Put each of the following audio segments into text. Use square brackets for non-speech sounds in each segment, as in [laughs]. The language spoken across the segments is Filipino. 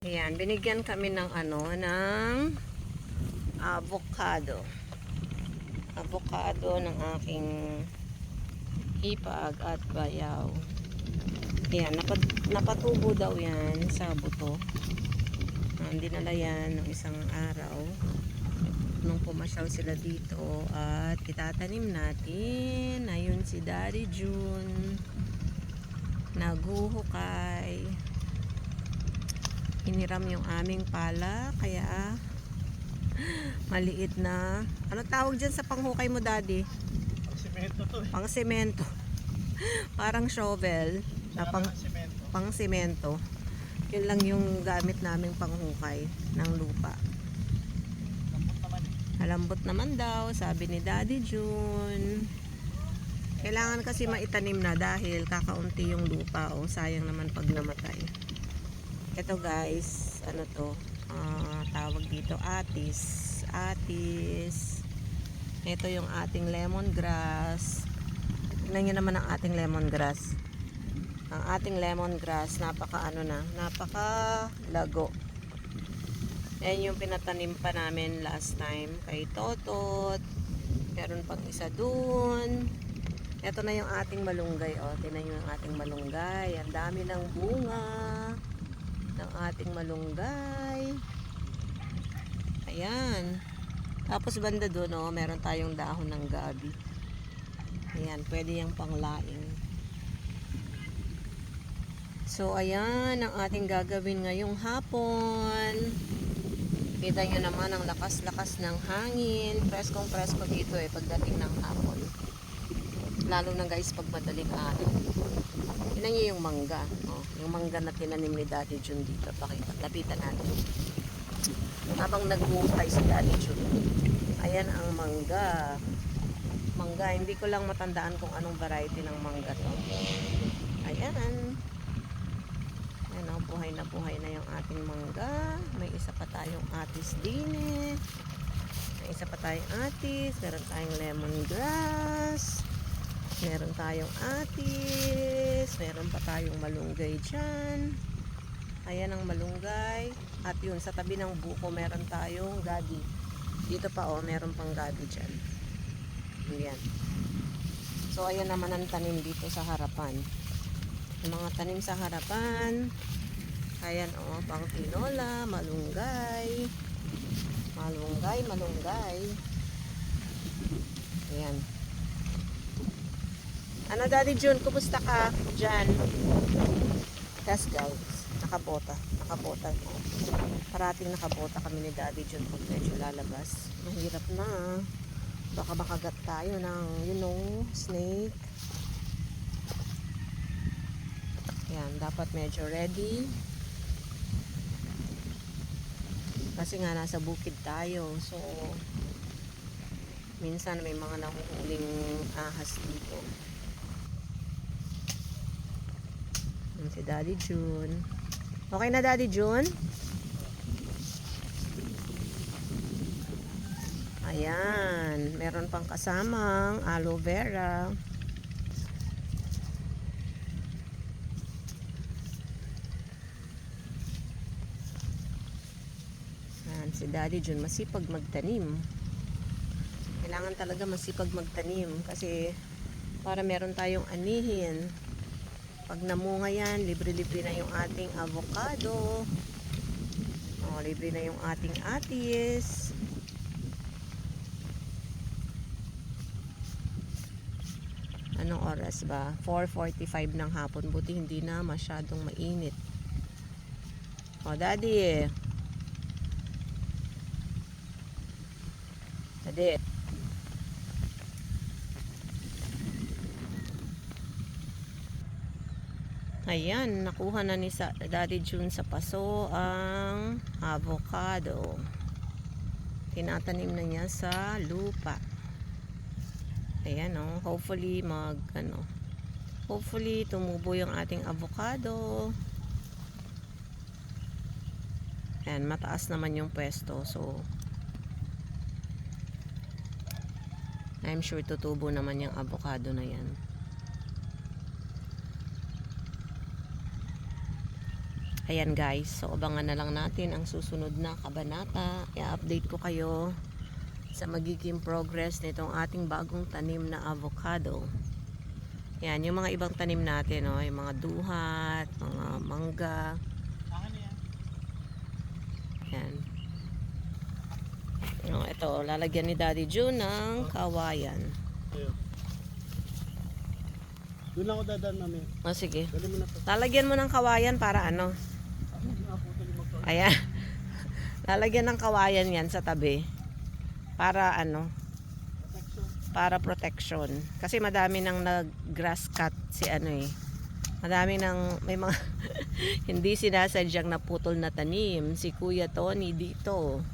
Ayan, binigyan kami ng ano, ng avocado. Avocado ng aking hipag at bayaw. Ayan, napat, napatubo daw yan sa buto. Um, dinala yan ng isang araw. Nung pumasyaw sila dito at itatanim natin. Ayun si Daddy June. Naguhukay hiniram yung aming pala kaya maliit na. Ano tawag dyan sa panghukay mo daddy? To eh. pang semento parang shovel na pang, pang semento yun lang yung gamit naming panghukay ng lupa. Lambot naman eh. daw sabi ni daddy June. Kailangan kasi maitanim na dahil kakaunti yung lupa o sayang naman pag namatay ito guys ano to? Ah, tawag dito atis. Atis. Ito yung ating lemongrass. Tingnan nyo naman ang ating lemongrass. Ang ating lemongrass napaka ano na napaka lago. Yan yung pinatanim pa namin last time kay Totot. Meron pang isa dun. Ito na yung ating malunggay. Oh tingnan nyo yung ating malunggay. Ang dami ng bunga ng ating malunggay. Ayan. Tapos banda doon, oh, meron tayong dahon ng gabi. Ayan, pwede yung panglaing. So, ayan ang ating gagawin ngayong hapon. Kita nyo naman ang lakas-lakas ng hangin. Preskong presko dito eh, pagdating ng hapon. Lalo na guys, pag madaling araw. Niyo yung mangga. Yung mangga na tinanim ni Daddy Jun dito. Pakita, lapitan natin. Habang nag-uutay si Daddy Jun. Ayan ang mangga. Mangga, hindi ko lang matandaan kung anong variety ng mangga to. Ayan. Ayan oh, buhay na buhay na yung ating mangga. May isa pa tayong atis din eh. May isa pa tayong atis. Meron tayong lemongrass. Meron tayong atis. Meron pa tayong malunggay dyan. Ayan ang malunggay. At yun, sa tabi ng buko, meron tayong gabi. Dito pa, oh, meron pang gabi dyan. Ayan. So, ayan naman ang tanim dito sa harapan. Yung mga tanim sa harapan. Ayan, oh, pang tinola, malunggay. Malunggay, malunggay. Ayan. Ano, Daddy June, kumusta ka dyan? Yes, guys. Nakabota. Nakabota. Parating nakabota kami ni Daddy June pag medyo lalabas. Mahirap na. Baka makagat tayo ng, you know, snake. Yan, dapat medyo ready. Kasi nga nasa bukid tayo. So, minsan may mga nahuhuling ahas dito. Yan si Daddy June. Okay na Daddy June? Ayan, meron pang kasamang aloe vera. Ayan, si Daddy June masipag magtanim. Kailangan talaga masipag magtanim kasi para meron tayong anihin. Pag namunga yan, libre-libre na yung ating avocado. O, libre na yung ating atis. Anong oras ba? 4.45 ng hapon. Buti hindi na masyadong mainit. O, daddy. Daddy. Ayan, nakuha na ni sa Daddy June sa paso ang avocado. Tinatanim na niya sa lupa. Ayan oh, hopefully mag ano, hopefully tumubo yung ating avocado. Ayan, mataas naman yung pwesto. So, I'm sure tutubo naman yung avocado na yan. Ayan guys, so abangan na lang natin ang susunod na kabanata. I-update ko kayo sa magiging progress nitong ating bagong tanim na avocado. Yan, yung mga ibang tanim natin, oh, yung mga duhat, mga mangga, yan. Oh, ito, lalagyan ni Daddy June ng kawayan. Doon ako dadaan namin. O sige, lalagyan mo ng kawayan para ano, Ako, nakaputol yung motor. Ayan. [laughs] Lalagyan ng kawayan yan sa tabi. Para ano, para protection. Kasi madami nang nag-grass cut si ano eh. Madami nang, may mga [laughs] hindi sinasadyang naputol na tanim. Si Kuya Tony dito.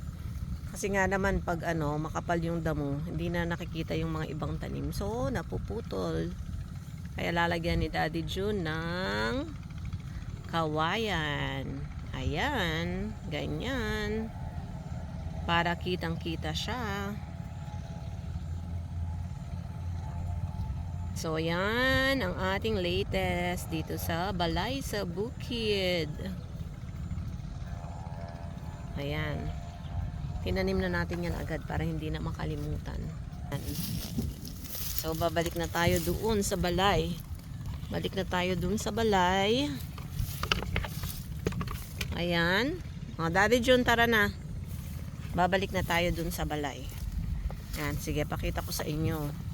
Kasi nga naman pag ano, makapal yung damo, hindi na nakikita yung mga ibang tanim. So, napuputol. Kaya lalagyan ni Daddy June ng kawayan. Ayan, ganyan. Para kitang-kita siya. So, yan ang ating latest dito sa Balay sa Bukid. Ayan. Tinanim na natin yan agad para hindi na makalimutan. Ayan. So, babalik na tayo doon sa balay. Balik na tayo doon sa balay. Ayan. O, Daddy June, tara na. Babalik na tayo doon sa balay. Ayan, sige, pakita ko sa inyo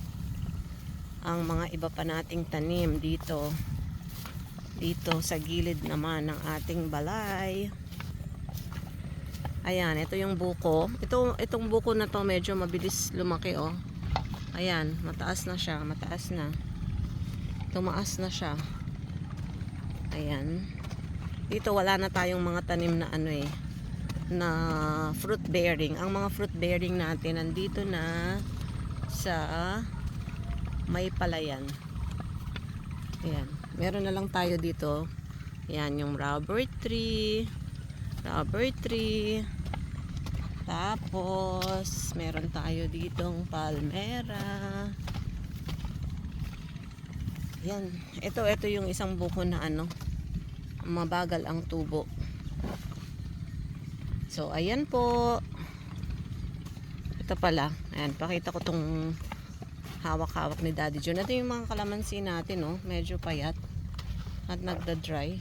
ang mga iba pa nating tanim dito. Dito sa gilid naman ng ating balay. Ayan, ito yung buko. Ito, itong buko na to medyo mabilis lumaki oh. Ayan, mataas na siya, mataas na. Tumaas na siya. Ayan. Dito wala na tayong mga tanim na ano eh na fruit bearing. Ang mga fruit bearing natin nandito na sa may palayan. Ayan. Meron na lang tayo dito. Ayan, yung rubber tree. Rubber tree. Tapos, meron tayo ditong palmera. Ayan. Ito, ito yung isang buko na ano. Mabagal ang tubo. So, ayan po. Ito pala. Ayan, pakita ko tong hawak-hawak ni Daddy John. Ito yung mga kalamansi natin, no? Medyo payat. At nagda-dry.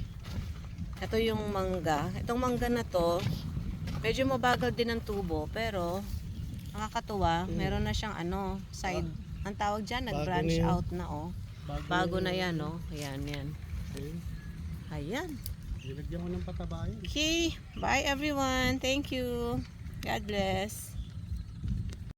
Ito yung mangga. Itong mangga na to, medyo mabagal din ang tubo. Pero, nakakatuwa. Meron na siyang ano, side. Ang tawag dyan, nag-branch na yun. out na, oh. Bago na yan, oh. Ayan, yan. Ayun. Ayan. Nilagyan ko ng pataba yun. Okay. Bye, everyone. Thank you. God bless.